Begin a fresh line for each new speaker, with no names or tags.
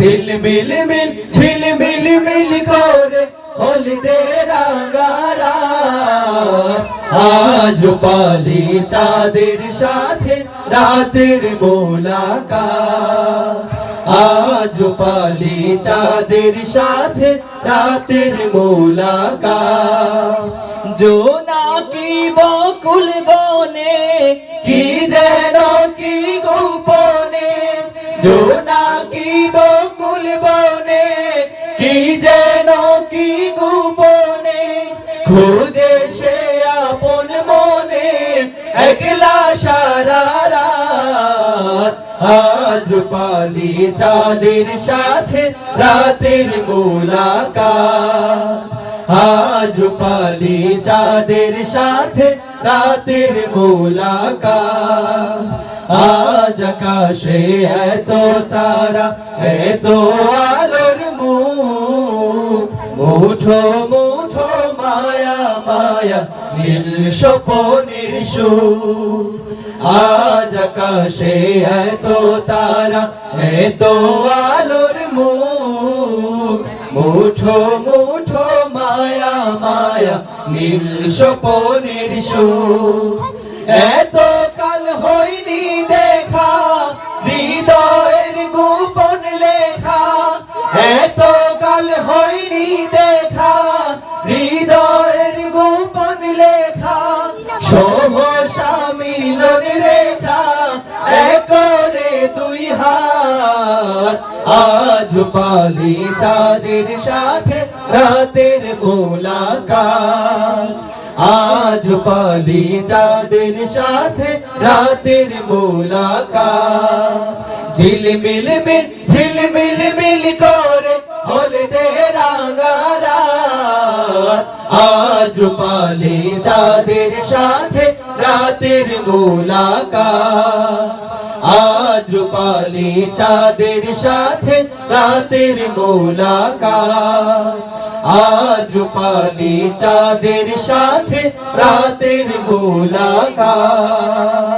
ঝিলমিল মিল ঝিলমিল মিল করে হলদে রাঙারা। আজ পালি চাঁদের সাথে রাতের মোলাকাত। আজ পালি চাঁদের সাথে রাতের মোলাকাত। জোনাকি বকুল বনে, কি যেন কি গোপনে। জোনাকি একলা সারা রাত, আজ পালি চাঁদের সাথে রাতের মোলাকাত। আজ পালি চাঁদের সাথে রাতের মোলাকাত। আজ আকাশে এত তারা, এত আলোর মুঠো মুঠো মায়া মায়া নীল স্বপনের সুর। আজ আকাশে এত তারা, এত আলোর মুখ। মুঠো মুঠো মায়া মায়া, নীল স্বপনের সুর। এত কাল হয়নি দেখা, হৃদয়ের গোপন লেখা। এত কাল হয়নি দেখা সহসা মিলন রেখা একরে দুই হাত। আজ পালি চাঁদের সাথে রাতের মোলাকাত। আজ পালি চাঁদের সাথে রাতের মোলাকাত। ঝিলমিল মিল ঝিলমিল মিল করে হলদে রাঙারা আজ পালি চাঁদের সাথে রাতের মোলাকাত। আজ রূপালি চাঁদের সাথে রাতের মোলাকাত। আজ রূপালি চাঁদের সাথে রাতের মোলাকাত।